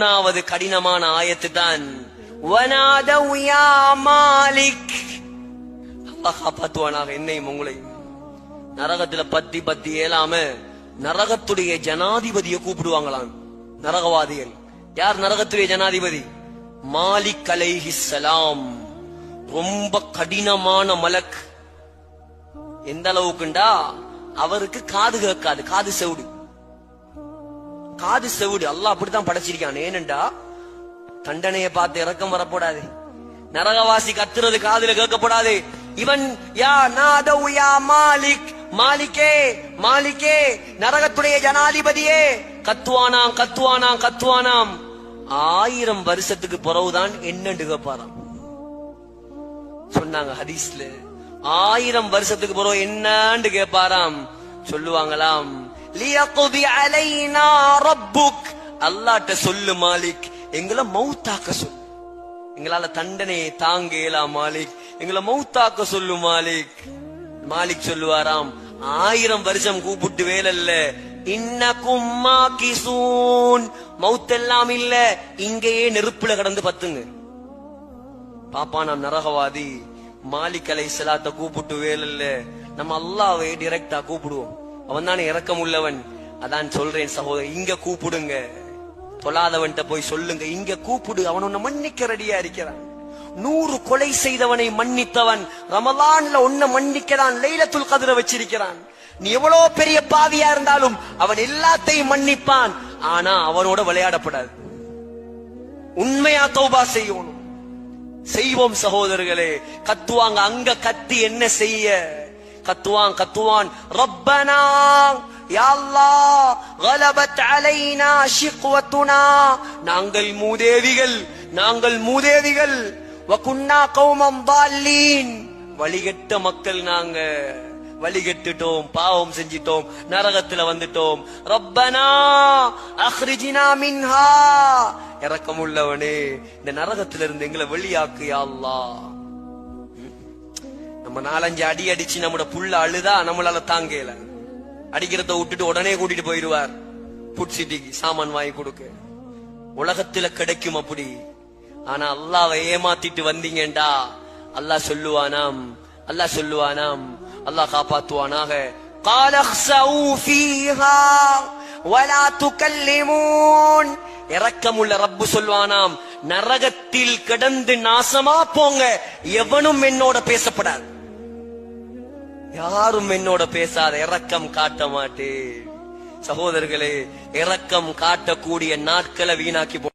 மூணாவது கடினமான ஆயத்து தான் மாலிக். காப்பாத்துவானாக என்னையும் உங்களை. நரகத்துல பத்தி பத்தி ஏலாம நரகத்துடைய ஜனாதிபதியை கூப்பிடுவாங்களாம். நரகவாதிகள். யார் நரகத்துடைய ஜனாதிபதி? மாலிக் அலைஹிஸ்ஸலாம் ரொம்ப கடினமான மலக். எந்த அளவுக்குண்டா? அவருக்கு காது கேட்காது காது செவுடு. காது செவுடு. அல்லாஹ் அப்படித்தான் படைச்சிருக்கான். ஏனண்டா தண்டனையை பார்த்து இறக்கம் வரப்படாது நரகவாசி கத்துறது காதுல கேட்கப்படாது. இவன் யா நாதவ் யா மாலிக். மாலிக்கே மாலிக்கே நரகத்துடைய ஜனாதிபதியே. கத்துவானாம் கத்துவானாம் கத்துவானாம். ஆயிரம் வருஷத்துக்கு பிறகுதான் என்னண்டு கேட்பாராம். சொன்னாங்க ஹதீஸ்ல. ஆயிரம் வருஷத்துக்கு பிறகு என்னன்னு கேட்பாராம். சொல்லுவாங்களாம் லியகுதி அலைனா ரப்புக். அல்லாட்ட சொல்லு மாலிக். எங்களை மௌத்தாக்க சொல்லு. எங்களால தண்டனையை தாங்க இயலாம் மாலிக். எங்களை மௌத்தாக்க சொல்லு மாலிக். மாலிக் சொல்லுவாராம் ஆயிரம் வருஷம் கூப்பிட்டு வேலல்ல. இன்னக்கும் மௌத் மௌத்தெல்லாம் இல்ல. இங்கேயே நெருப்புல கடந்து பத்துங்க. பாப்பா நான் நரகவாதி. மாலிக் அலை சலாத்த கூப்பிட்டு வேலல்ல. நம்ம அல்லாவை டிரெக்டா கூப்பிடுவோம். அவன் தான் இறக்கம் உள்ளவன் அதான் சொல்றேன் சகோதரர் இங்க கூப்பிடுங்க. தொழாதவன்ட்ட போய் சொல்லுங்க. இங்க கூப்பிடு அவன் உன்னை மன்னிக்க ரெடியா இருக்கிறான். நூறு கொலை செய்தவனை மன்னித்தவன். ரமலான்ல உன்னை மன்னிக்கிறான் லைலத்துல் கதிர வச்சிருக்கிறான். நீ எவ்வளவு பெரிய பாவியா இருந்தாலும் அவன் எல்லாத்தையும் மன்னிப்பான். ஆனா அவனோட விளையாடப்படாது. உண்மையா தௌபா செய்யணும். செய்வோம் சகோதரர்களே. கத்துவாங்க அங்க கத்தி என்ன செய்ய? கத்துவான் கத்துவான். ரப்பனா நாங்கள் மூதேவிகள் நாங்கள் மூதேவிகள். வகுன்னா கௌமம் தால்லீன். வழிகெட்ட மக்கள் நாங்க வழிகட்டுட்டோம் பாவம் செஞ்சிட்டோம் நரகத்துல வந்துட்டோம். ரப்பனா அஹ்ரிஜினா மின்ஹா. இரக்கமுள்ளவனே இந்த நரகத்துல இருந்து எங்களை வெளியாக்கு யா நம்ம நாலஞ்சு அடி அடிச்சு நம்மட புள்ள அழுதா நம்மளால தாங்கல. அடிக்கிறத விட்டுட்டு உடனே கூட்டிட்டு போயிடுவார் புட் சிட்டிக்கு சாமான் வாங்கி கொடுக்க. உலகத்துல கிடைக்கும் அப்படி. ஆனா அல்லாவை ஏமாத்திட்டு வந்தீங்கடா அல்லாஹ் சொல்லுவானாம் அல்லாஹ் சொல்லுவானாம் அல்லாஹ் காப்பாத்துவானாக. இறக்கமுள்ள ரப்பு சொல்வானாம் நரகத்தில் கிடந்து நாசமா போங்க. எவனும் என்னோட பேசப்படாது. யாரும் என்னோட பேசாத இறக்கம் காட்ட மாட்டேன். சகோதரர்களே இறக்கம் காட்டக்கூடிய நாட்களை வீணாக்கி போ